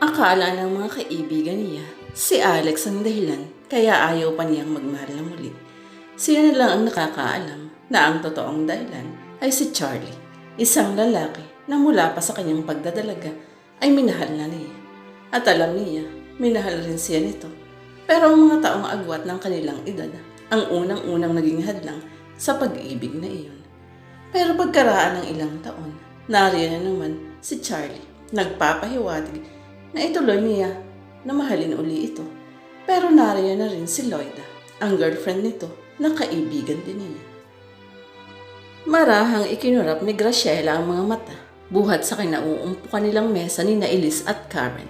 Akala ng mga kaibigan niya, si Alex ang dahilan kaya ayaw pa niyang magmahal na muli. Siya na lang ang nakakaalam na ang totoong dahilan ay si Charlie, isang lalaki na mula pa sa kanyang pagdadalaga ay minahal na niya. At alam niya, minahal rin siya nito. Pero ang mga taong agwat ng kanilang edad ang unang-unang naging hadlang sa pag-ibig na iyon. Pero pagkaraan ng ilang taon, nariyan na naman si Charlie, nagpapahiwatig na ituloy niya na mahalin uli ito. Pero nariyan na rin si Lloyda, ang girlfriend nito na kaibigan din niya. Marahang ikinurap ni Graciela ang mga mata, buhat sa kinauumpukan nilang mesa ni Nailis at Karen.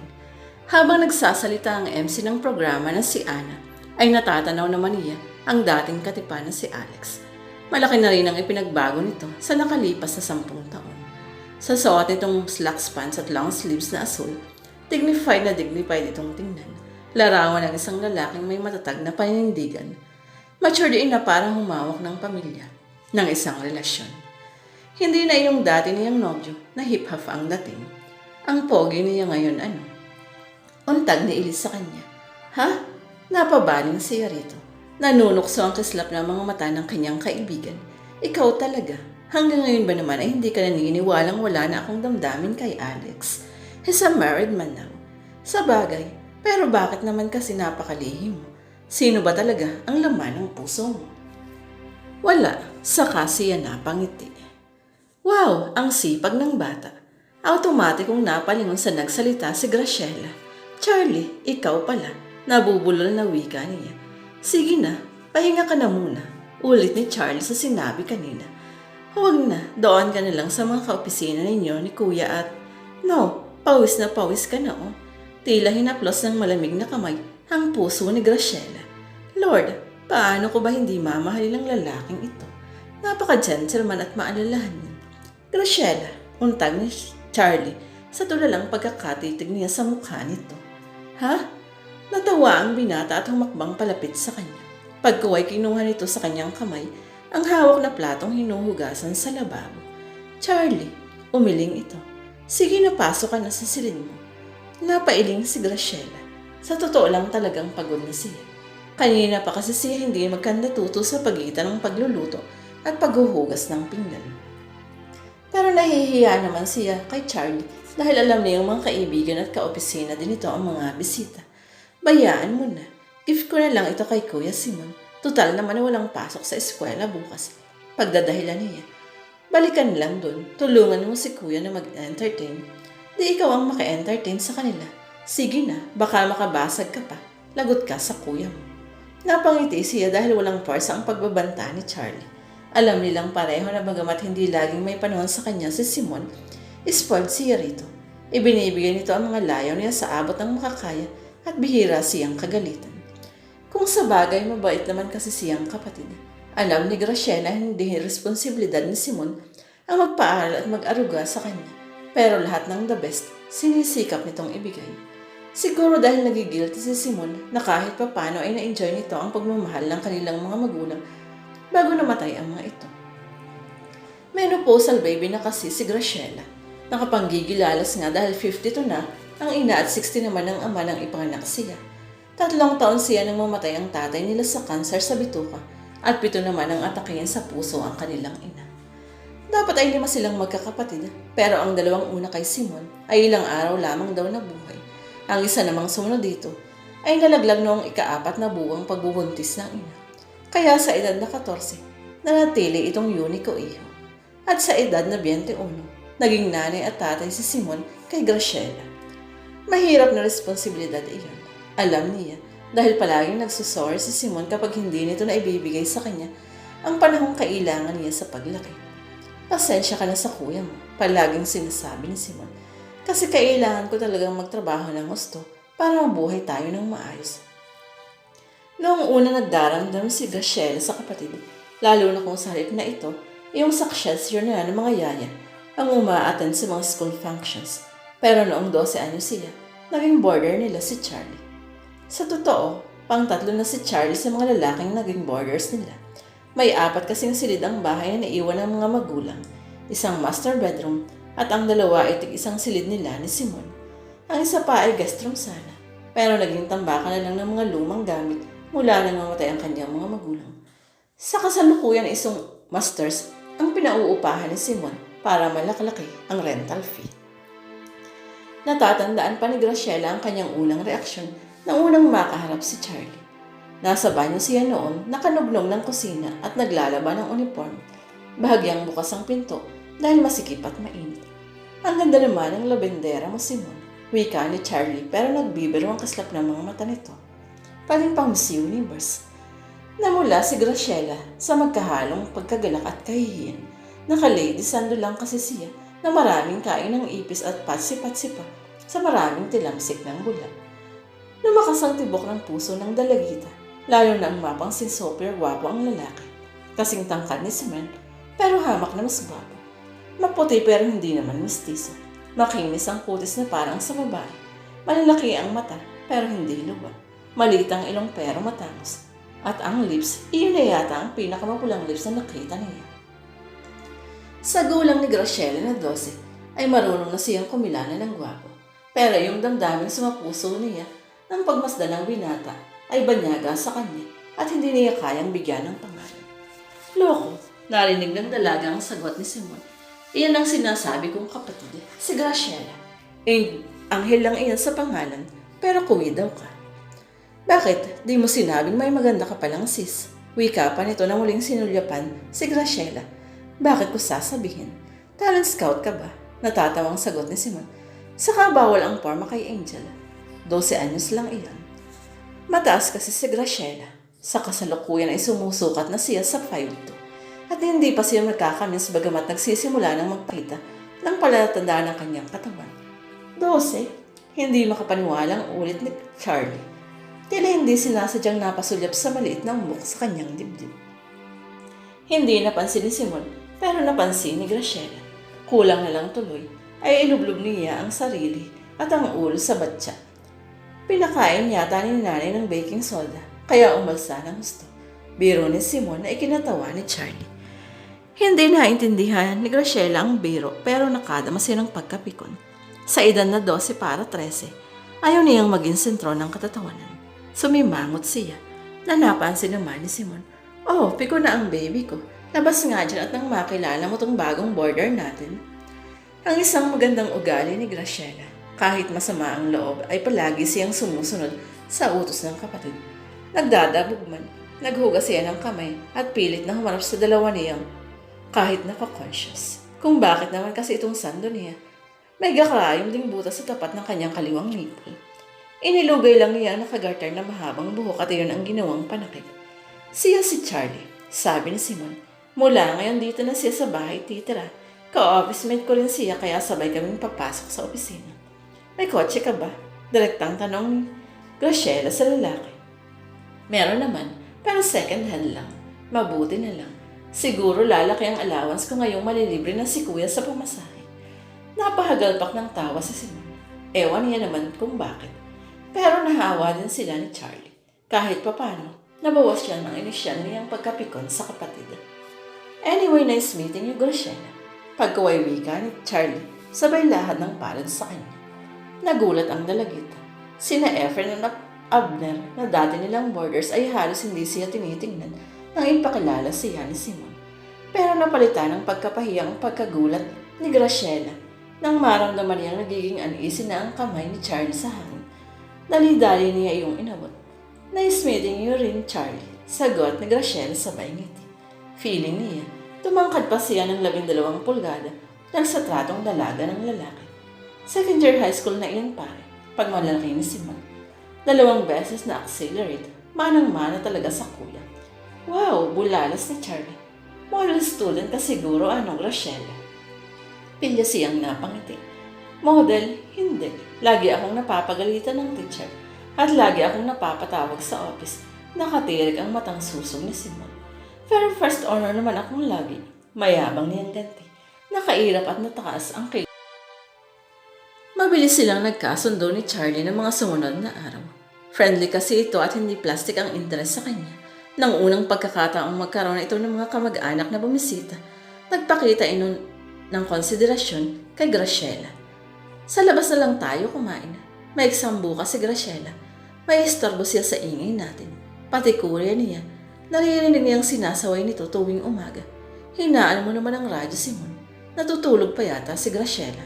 Habang nagsasalita ang MC ng programa na si Anna, ay natatanaw naman niya ang dating katipan na si Alex. Malaki na rin ang ipinagbago nito sa nakalipas na sampung taon. Sa suot nitong slacks pants at long sleeves na asul, dignified na dignified itong tingnan. Larawan ng isang lalaking may matatag na paninindigan. Mature din na parang humawak ng pamilya, ng isang relasyon. Hindi na yung dati niyang nobyo na hip-hop ang dating. Ang pogi niya ngayon ano, Untag ni Ilis sa kanya. Ha? Napabaling siya rito. Nanunukso ang kislap ng mga mata ng kanyang kaibigan. Ikaw talaga. Hanggang ngayon ba naman ay hindi ka naniniwalang wala na akong damdamin kay Alex? He's a married man now. Sa bagay, pero bakit naman kasi napakalihim? Sino ba talaga ang laman ng puso mo? Wala, saka siya napangiti. Wow, ang sipag ng bata. Automatikong napalingon sa nagsalita si Graciela. Charlie, ikaw pala. Nabubulol na wika niya. Sige na, pahinga ka na muna. Ulit ni Charlie sa sinabi kanina. Huwag na, doon ka na lang sa mga kaopisina ninyo ni Kuya at... No, pawis na pawis ka na oh. Tila hinaplos ng malamig na kamay ang puso ni Graciela. Lord, paano ko ba hindi mamahalin ng lalaking ito? Napaka-gentleman at maalalahan niya. Graciela, untag ni Charlie sa tulalang pagkakatitig niya sa mukha nito. Ha? Natawa ang binata at humakbang palapit sa kanya. Pagkaway kinuha nito sa kanyang kamay, ang hawak na platong hinuhugasan sa lababo. Charlie, umiling ito. Sige na pasok ka na sa silid mo. Napailing si Graciela. Sa totoo lang talagang pagod na siya. Kanina pa kasi siya hindi magkandatuto sa pagitan ng pagluluto at paghuhugas ng pinggan. Pero nahihiya naman siya kay Charlie dahil alam niya yung mga kaibigan at kaopisina din ito ang mga bisita. Bayaan mo na. Gift ko na lang ito kay Kuya Simon. Total naman na walang pasok sa eskwela bukas. Pagdadahilan niya. Balikan lang dun. Tulungan mo si Kuya na mag-entertain. Di ikaw ang maka-entertain sa kanila. Sige na, baka makabasag ka pa. Lagot ka sa kuya mo. Napangiti siya dahil walang parsa ang pagbabanta ni Charlie. Alam nilang pareho na bagamat hindi laging may panahon sa kanya si Simon, spoiled siya rito. Ibinibigay nito ang mga layaw niya sa abot ng makakaya at bihira siyang kagalitan. Kung sa bagay mabait naman kasi siyang kapatid, alam ni Graciela hindi responsibilidad ni Simon ang magpaaral at mag-aruga sa kanya. Pero lahat ng the best, sinisikap nitong ibigay. Siguro dahil nagigilty si Simon na kahit papano ay na-enjoy nito ang pagmamahal ng kanilang mga magulang bago namatay ang mga ito. Menopausal baby na kasi si Graciela. Nakapanggigilalas nga dahil 52 na ang ina at 60 naman ang ama ng ipanganak siya. Tatlong taon siya nang mamatay ang tatay nila sa kanser sa bituka at pito naman ang atakihin sa puso ang kanilang ina. Dapat ay lima silang magkakapatid pero ang dalawang una kay Simon ay ilang araw lamang daw na buhay. Ang isa namang sumunod dito ay nalaglag noong ikaapat na buwang pagbubuntis ng ina. Kaya sa edad na 14, nanatili itong Unico iho. At sa edad na 21, naging nanay at tatay si Simon kay Graciela. Mahirap na responsibilidad iyon. Alam niya dahil palaging nagsusorry si Simon kapag hindi nito na ibibigay sa kanya ang panahong kailangan niya sa paglaki. Pasensya ka na sa kuya mo, palaging sinasabi ni Simon. Kasi kailangan ko talagang magtrabaho ng gusto para mabuhay tayo ng maayos. Noong una nagdaramdam si Graciela sa kapatid, lalo na kung sa na ito, yung success yun na ng mga yaya ang umaattend sa mga school functions. Pero noong 12 anyo siya, naging border nila si Charlie. Sa totoo, pang tatlo na si Charlie sa mga lalaking naging borders nila. May apat kasing silid ang bahay na naiwan ng mga magulang, isang master bedroom at ang dalawa ay tig isang silid nila ni Simon. Ang isa pa ay guest room sana. Pero naging tambakan na lang ng mga lumang gamit mula nang mamatay ang kanyang mga magulang. Sa kasalukuyan ay isang masters ang pinauupahan ni Simon para malakalaki ang rental fee. Natatandaan pa ni Graciela ang kanyang unang reaksyon nang unang makaharap si Charlie. Nasa banyo siya noon, nakanugnong ng kusina at naglalaba ng uniform. Bahagyang bukas ang pinto dahil masikip at mainit. Ang ganda naman ng labendera mo, Simon. Wika ni Charlie pero nagbibiro ang kaslap ng mga mata nito. Paling pang Miss Universe. Namula si Graciela sa magkahalong pagkagalak at kahihiyan. Naka-lady sando lang kasi siya na maraming kain ng ipis at patsi-patsi pa sa maraming tilamsik ng bulan. Lumakas ang tibok ng puso ng dalagita, lalo na ang mapang si super gwapo ang lalaki. Kasing tangkad ni Simon, pero hamak na mas gwapo. Maputi pero hindi naman mistiso. Makinis ang kutis na parang sa babae. Malalaki ang mata pero hindi luwa. Maliit ang ilong pero matangos. At ang lips, iyon na yata ang pinakamapulang lips na nakita niya. Sa gulang ni Graciela na 12, ay marunong na siyang kumilala ng gwapo. Pero yung damdamin sa mapuso niya ng pagmasdan ng binata ay banyaga sa kanya at hindi niya kayang bigyan ng pangalan. Loko, narinig ng dalaga ang sagot ni Simon. Iyan ang sinasabi kong kapatid, si Graciela. Eh, anghel lang iyan sa pangalan, pero kuwi daw ka. Bakit? Di mo sinabing may maganda ka palang sis. Wika pa nito na muling sinulyapan si Graciela. Bakit ko sasabihin? Talent scout ka ba? Natatawang sagot ni Simon. Saka bawal ang forma kay Angel. 12 anyos lang iyan. Mataas kasi si Graciela. Sa kasalukuyan ay sumusukat na siya sa 5'2". At hindi pa siya magkakamiss bagamat nagsisimula ng magpakita ng palatandaan ng kanyang katawan. 12. Hindi makapaniwalang ulit ni Charlie. Tila hindi sinasadyang napasulyap sa maliit na umok sa kanyang dibdib. Hindi napansin ni Simon, pero napansin ni Graciela. Kulang na lang tuloy, ay ilublob niya ang sarili at ang ulo sa batya. Pinakain yata ni nanay ng baking soda, kaya umalsa ng gusto. Biro ni Simon na ikinatawa ni Charlie. Hindi naintindihan ni Graciela ang biro pero nakadama siya ng pagkapikon. Sa edad na 12 para 13, ayaw niyang maging sentro ng katatawanan. Sumimangot siya na napansin naman ni Simon. Oh, piko na ang baby ko. Labas nga dyan at nang makilala mo tong bagong border natin. Ang isang magandang ugali ni Graciela, kahit masama ang loob, ay palagi siyang sumusunod sa utos ng kapatid. Nagdadabog man, naghugas siya ng kamay at pilit na humarap sa dalawa niyang kahit naka-conscious. Kung bakit naman kasi itong sando niya, may gakarayom ding butas sa tapat ng kanyang kaliwang nipple. Inilugay lang niya ang nakagarter na mahabang buhok at iyon ang ginawang panakit. Siya si Charlie, sabi ni Simon. Mula ngayon dito na siya sa bahay titira. Ka-office mate ko rin siya kaya sabay kaming papasok sa opisina. May kotse ka ba? Direktang tanong ni Graciela sa lalaki. Meron naman, pero second hand lang. Mabuti na lang. Siguro lalaki ang allowance ko ngayong malilibre na si kuya sa pamasahe. Napahagalpak ng tawa si Simon. Ewan niya naman kung bakit. Pero nahawa din sila ni Charlie. Kahit papano, nabawas siya ng inisyal niyang pagkapikon sa kapatid. Anyway, nice meeting you, Graciela. Pagkaway wika ni Charlie, sabay lahat ng palad sa kanya. Nagulat ang dalagita. Sina Efren at Abner na dati nilang borders ay halos hindi siya tinitingnan nang ipakilala siya ni Simon. Pero napalitan ng pagkapahiyang pagkagulat ni Graciela nang maramdaman niyang nagiging uneasy na ang kamay ni Charlie sa hangin. Dali-dali niya iyong inabot. Nice meeting you rin, Charlie. Sagot ni Graciela sabay ngiti. Feeling niya, tumangkad pa siya ng labindalawang pulgada dahil sa tratong dalaga ng lalaki. Second year high school na iyan pare, pag malaki ni Simon. Dalawang beses na accelerate, manang-mana talaga sa kuya. Wow, bulalas ni Charlie. Model student ka siguro, ano, Graciela? Pilya siyang napangiti. Model, hindi. Lagi akong napapagalitan ng teacher. At lagi akong napapatawag sa office. Nakatirik ang matang susong ni Simon. Pero first honor naman akong lagi. Mayabang niyang ganti. Nakairap at natakas ang kay Mabilis silang nagkasundo ni Charlie ng mga sumunod na araw. Friendly kasi ito at hindi plastic ang interest sa kanya. Nang unang pagkakataong magkaroon ito ng mga kamag-anak na bumisita, nagpakita ino ng konsiderasyon kay Graciela. Sa labas na lang tayo kumain. May exam bukas si Graciela. May istorbo siya sa ingay natin. Pati kurya niya. Naririnig niyang sinasaway nito tuwing umaga. Hinaan mo naman ang radyo, Simon. Natutulog pa yata si Graciela.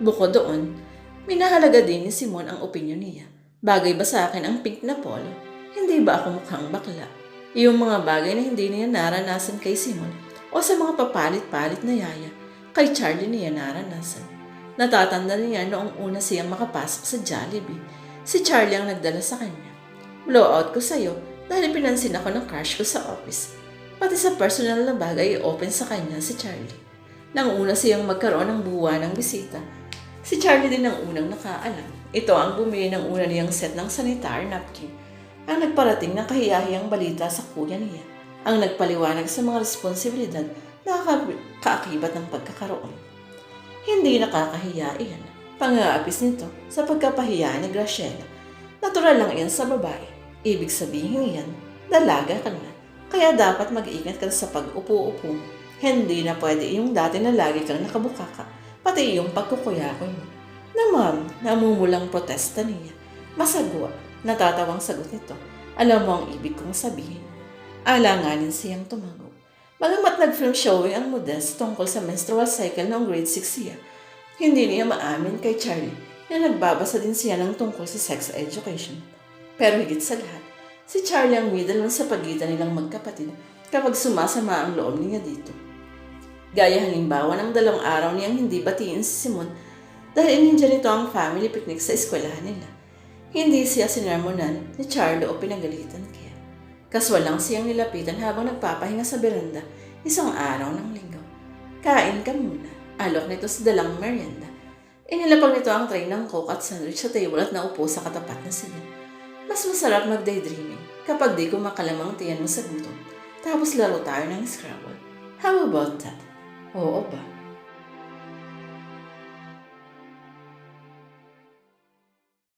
Bukod doon, minahalaga din ni Simon ang opinyon niya. Bagay ba sa akin ang pink na polo? Hindi ba ako mukhang bakla? Yung mga bagay na hindi niya naranasan kay Simon o sa mga papalit-palit na yaya, kay Charlie niya naranasan. Natatanda niya noong una siyang makapasok sa Jollibee. Si Charlie ang nagdala sa kanya. Blowout ko sa'yo dahil pinansin ako ng crush ko sa office. Pati sa personal na bagay open sa kanya si Charlie. Nang una siyang magkaroon ng buwa ng bisita, si Charlie din ang unang nakaalam. Ito ang bumili ng una niyang set ng sanitary napkin. Ang nagparating ng kahiyahiyang balita sa kuya niya. Ang nagpaliwanag sa mga responsibilidad na ka- kaakibat ng pagkakaroon. Hindi nakakahiya iyan. Pangaapis nito sa pagkapahiya ni Graciela. Natural lang iyan sa babae. Ibig sabihin iyan, dalaga ka na. Kaya dapat mag-ingat ka sa pag-upo-upo. Hindi na pwede yung dati na lagi kang nakabukaka, pati yung pagkukuyakoy mo. Na ma'am, namumulang protesta niya. Masagwa, natatawang sagot nito. Alam mo ang ibig kong sabihin. Alanganin siyang tumago. Bagamat nag-film showing ang Modest tungkol sa menstrual cycle noong grade 6 siya, hindi niya maamin kay Charlie na nagbabasa din siya ng tungkol sa sex education. Pero higit sa lahat, si Charlie ang middle sa pagitan nilang magkapatid kapag sumasama ang loob niya dito. Gaya halimbawa ng dalawang araw niyang hindi batiin si Simon dahil ininja nito ang family picnic sa eskwelahan nila. Hindi siya sinermonan ni Charlie o pinagalitan kaya. Kaswal lang siyang nilapitan habang nagpapahinga sa beranda isang araw ng linggo. Kain ka muna. Alok nito sa dalang merienda. Inilapag nito ang tray ng coke at sandwich sa table at naupo sa katapat na sila. Mas masarap mag-daydreaming kapag di kumakalamang tiyan mo sa gutom. Tapos laro tayo ng Scrabble. How about that? Oo ba?